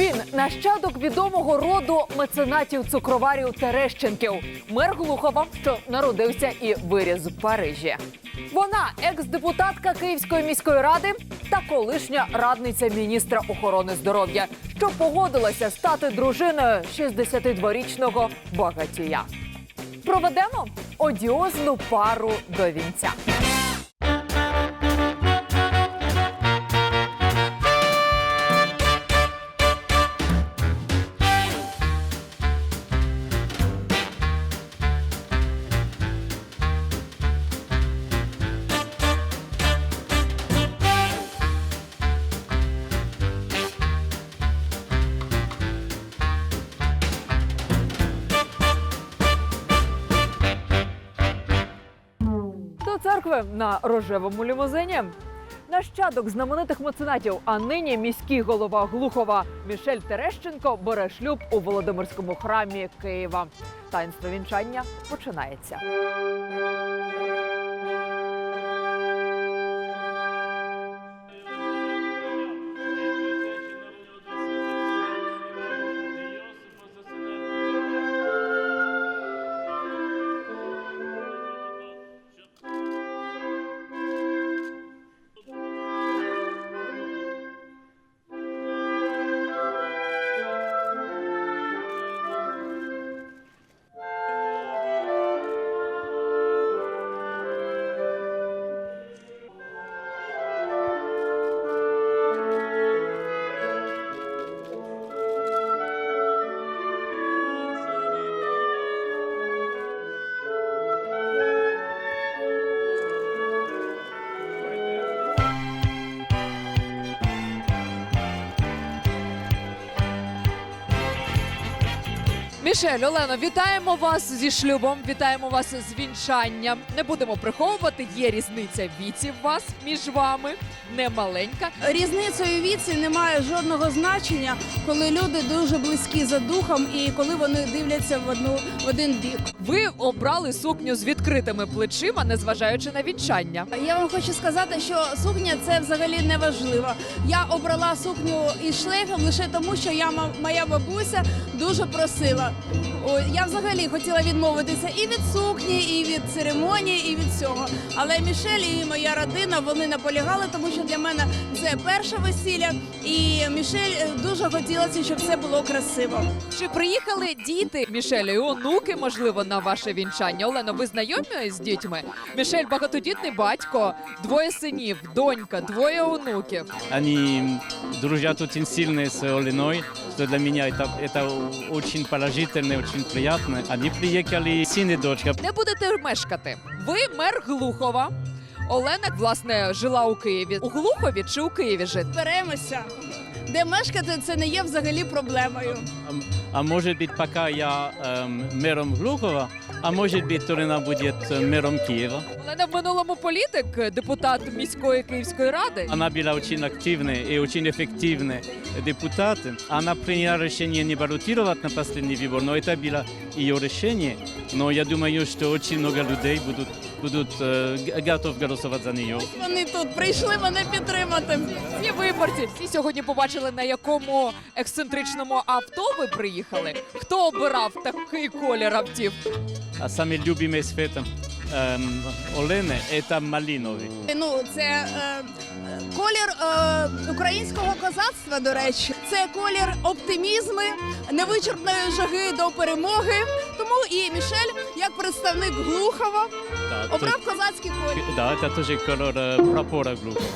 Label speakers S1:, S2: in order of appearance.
S1: Він нащадок відомого роду меценатів цукроварів Терещенків, мер Глухова, що народився і виріс в Парижі. Вона екс-депутатка Київської міської ради та колишня радниця міністра охорони здоров'я, що погодилася стати дружиною 62-річного багатія. Проведемо одіозну пару до вінця. Церкви на рожевому лімузині. Нащадок знаменитих меценатів, а нині міський голова Глухова Мішель Терещенко бере шлюб у Володимирському храмі Києва. Таїнство вінчання починається.
S2: Мішель, Олено, вітаємо вас зі шлюбом, вітаємо вас з вінчанням. Не будемо приховувати, є різниця віці в вас між вами, не маленька.
S3: Різницею віці немає жодного значення, коли люди дуже близькі за духом і коли вони дивляться в одну в один бік.
S2: Ви обрали сукню з відкритими плечима, незважаючи на вінчання.
S3: Я вам хочу сказати, що сукня це взагалі не важливо. Я обрала сукню із шлейфом лише тому, що я моя бабуся дуже просила. О, я взагалі хотіла відмовитися і від сукні, і від церемонії, і від всього. Але Мішель і моя родина вони наполягали, тому що для мене це перше весілля, і Мішель е, дуже хотілося, щоб все було красиво.
S2: Чи приїхали діти Мішелю і онуки, можливо, на ваше вінчання? Олено, ви знайомі з дітьми? Мішель багатодітний батько, двоє синів, донька, двоє онуків.
S4: Они дружат очень сильно с Оленой, что для меня это, это очень положительно, очень приятно. Они приехали, сын и дочка.
S2: Де будете мешкати? Ви мер Глухова. Олена, власне, жила у Києві. У Глухові чи у Києві жити?
S3: Беремося. Де мешкати, це не є взагалі проблемою.
S4: А, а может быть, пока я эм, мэром Глухова, а может быть, Торина будет э, мэром Киева.
S2: Олена в минулому політик, депутат міської Київської ради.
S4: Она была очень активной и очень эффективный депутат. Она приняла решение не баллотировать на последний выбор, но это было ее решение. Но я думаю, что очень много людей будут, будут э, г- готовы голосовать за нее.
S3: Вони тут прийшли мене підтримати.
S2: Всі виборці. Всі сьогодні побачили, на якому ексцентричному авто ви приїхали. Хто обирав такий колір автів?
S4: А самый любимый цвет эм, Олены – это малиновый.
S3: Ну, це е, колір е, українського козацтва, до речі. Це колір оптимізму, невичерпної жаги до перемоги. Тому і Мішель, як представник Глухова,
S4: Да,
S3: обрав козацький колір.
S4: то- да, это тоже колор э, прапора Глухова.